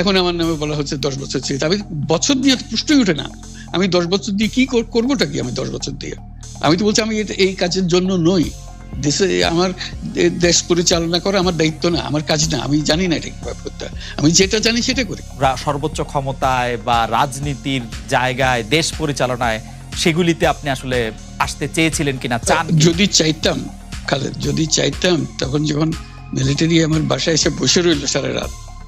এখন আমার নামে বলা হচ্ছে দশ বছর চেয়ে আমি বছর দিয়ে প্রশ্নই ওঠে না। আমি দশ বছর দিয়ে কি করবোটা কি আমি দশ বছর দিয়ে? আমি তো বলছি আমি এই কাজের জন্য নই। দেশে আমার দেশ পরিচালনা করা আমার দায়িত্ব না আমার কাজ না। আমি জানি না এটা কীভাবে করতে আমি যেটা জানি সেটা করি। সর্বোচ্চ ক্ষমতায় বা রাজনীতির জায়গায় দেশ পরিচালনায় সেগুলিতে আপনি আসলে আসতে চেয়েছিলেন কিনা চান যদি চাইতাম খালেদ যদি চাইতাম তখন যখন মিলিটারি আমার বাসায় এসে বসে রইল সারা রাত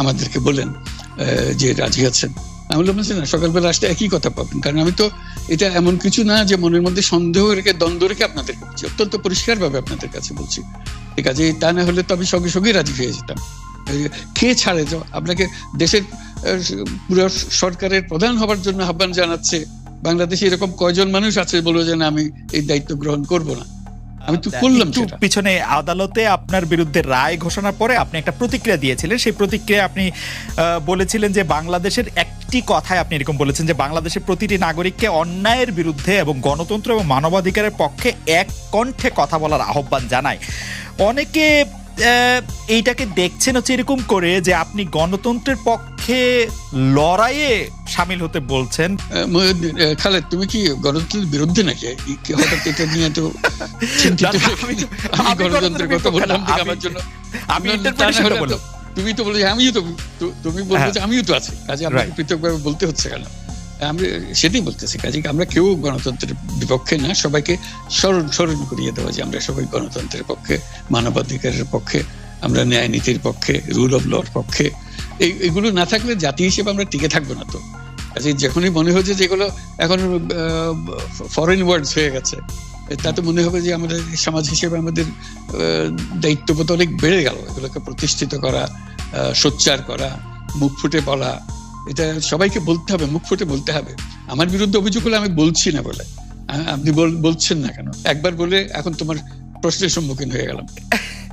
আমাদেরকে বলেন যে রাজি আছেন। আমি বললাম, না সকালবেলা আসলে একই কথা পাবেন। কারণ আমি তো এটা এমন কিছু না যে মনের মধ্যে সন্দেহ রেখে, দ্বন্দ্ব রেখে আপনাদের বলছি। অত্যন্ত পরিষ্কার ভাবে আপনাদের কাছে বলছি। ঠিক আছে তা না হলে তো আমি সঙ্গে সঙ্গেই রাজি হয়ে যেতাম। এই যে কে ছাড়ে তো আপনাকে দেশের পুরো সরকারের প্রধান হবার জন্য আহ্বান জানাচ্ছে। বাংলাদেশে এরকম কয়জন মানুষ আছে বলব যে, না, আমি এই দায়িত্ব গ্রহণ করব না। আমি তো করলাম একটু পিছনে আদালতে আপনার বিরুদ্ধে রায় ঘোষণার পরে আপনি একটা প্রতিক্রিয়া দিয়েছিলেন। সেই প্রতিক্রিয়া আপনি বলেছিলেন যে বাংলাদেশের একটি কথায় আপনি এরকম বলেছেন যে বাংলাদেশের প্রতিটি নাগরিককে অন্যায়ের বিরুদ্ধে এবং গণতন্ত্র এবং মানবাধিকারের পক্ষে এক কণ্ঠে কথা বলার আহ্বান জানায়। অনেকে এইটাকে দেখছেন হচ্ছে এরকম করে যে আপনি গণতন্ত্রের পক্ষে লড়াইয়ে সামিল হতে বলছেন। খালেদ তুমি কি গণতন্ত্রের বিরুদ্ধে নাকি? হঠাৎ এটা নিয়ে তো চিন্তিত? আমি গণতন্ত্রের কথা বললাম আমার জন্য। আমি বললাম। তুমি তো বলে আমিও তো তুমি বলছো হ্যাঁ। যে আমিও তো আছি। কাজে আমাকে পৃথকভাবে বলতে হচ্ছে কেন? আমি সেটাই বলতেছি কাজে আমরা কেউ গণতন্ত্রের বিপক্ষে না সবাইকে স্মরণ স্মরণ করিয়ে দেওয়া যে আমরা সবাই গণতন্ত্রের পক্ষে মানবাধিকারের পক্ষে আমরা ন্যায় নীতির পক্ষে রুল অফ লর পক্ষে। এই এগুলো না থাকলে জাতি হিসেবে আমরা টিকে থাকব না তো। কাজে যখনই মনে হচ্ছে যে এগুলো এখন ফরেন ওয়ার্ডস হয়ে গেছে, তাতে মনে হবে যে আমাদের সমাজ হিসেবে আমাদের দায়িত্ববোধ অনেক বেড়ে গেল। এগুলোকে প্রতিষ্ঠিত করা সোচ্চার করা, মুখ ফুটে বলা, এটা সবাইকে বলতে হবে, মুখ ফুটে বলতে হবে। আমার বিরুদ্ধে অভিযোগ হলে আমি বলছি না বলে। আপনি বল- বলছেন না কেন? একবার বলে এখন তোমার প্রশ্নের সম্মুখীন হয়ে গেলাম।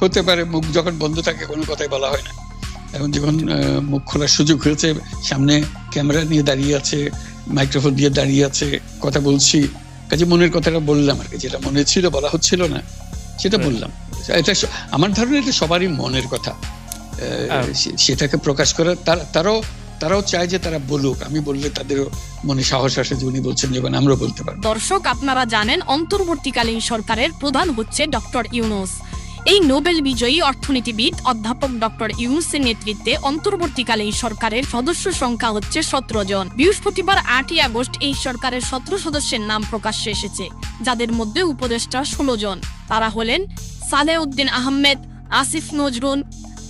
হতে পারে মুখ যখন বন্ধ থাকে কোনো কথাই বলা হয় না। এখন যখন আহ, মুখ খোলার সুযোগ হয়েছে সামনে ক্যামেরা নিয়ে দাঁড়িয়ে আছে মাইক্রোফোন দিয়ে দাঁড়িয়ে আছে কথা বলছি কাজে মনের কথাটা বললাম আর কি যেটা মনে ছিল বলা হচ্ছিল না সেটা বললাম। এটা আমার ধারণা এটা সবারই মনের কথা। সেটাকে প্রকাশ করা তারা তারাও তারাও চায় যে তারা বলুক। আমি বললে তাদেরও মনে সাহস আসে যে উনি বলছেন যখন আমরাও বলতে পারব। দর্শক আপনারা জানেন অন্তর্বর্তীকালীন সরকারের প্রধান হচ্ছে ডক্টর ইউনুস। এই নোবেল বিজয়ী অর্থনীতিবিদ অধ্যাপক ডক্টর ইউনুসের নেতৃত্বে অন্তর্বর্তীকালে এই সরকারের সদস্য সংখ্যা হচ্ছে সতেরো জন। বৃহস্পতিবার আটই আগস্ট এই সরকারের সতেরো সদস্যের নাম প্রকাশ্যে এসেছে, যাদের মধ্যে উপদেষ্টা ষোলো জন। তারা হলেন Salehuddin Ahmed, Asif Nazrul,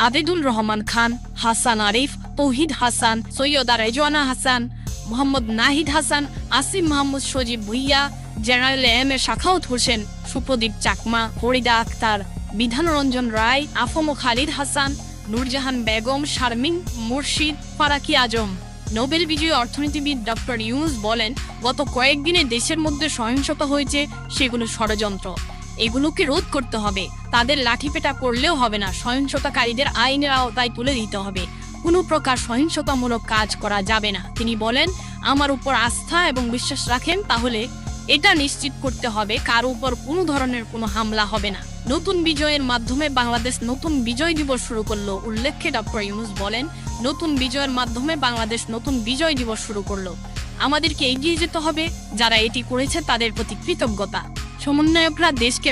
Abedul Rahman Khan, Hasan Arif, Touhid Hasan, Syeda Rizwana Hasan, Mohammad Nahid Hasan Asim Mahmud Sajib Bhuiyan, general M A Sakhawat Hossain, Supradip Chakma, Farida Akhter Bidhan Ranjan Roy, AFM Khalid Hasan, Nurjahan Begum, Sharmin, Murshid, Faruki Azam. Nobel বিজয়ী অর্থনীতিবিদ doctor Yunus বলেন, গত কয়েকদিনে দেশের মধ্যে সহিংসতা হয়েছে, সেগুলো ষড়যন্ত্র। এগুলোকে রোধ করতে হবে। তাদের লাঠিপেটা করলেও হবে না। সহিংসতাকারীদের আইনের আওতায় তুলে দিতে হবে। কোনো প্রকার সহিংসতামূলক কাজ করা যাবে না। তিনি বলেন, আমার উপর আস্থা এবং বিশ্বাস রাখেন, তাহলে এটা নিশ্চিত করতে হবে কার উপর কোনো ধরনের কোনো হামলা হবে না। নতুন বিজয়ের মাধ্যমে বাংলাদেশ নতুন বিজয় দিবস শুরু করল, উল্লেখ্যে ডক্টর ইউনুস বলেন, নতুন বিজয়ের মাধ্যমে বাংলাদেশ নতুন বিজয় দিবস শুরু করল। আমাদেরকে এগিয়ে যেতে হবে, যারা এটি করেছে তাদের প্রতি কৃতজ্ঞতা। সমন্বয়করা দেশকে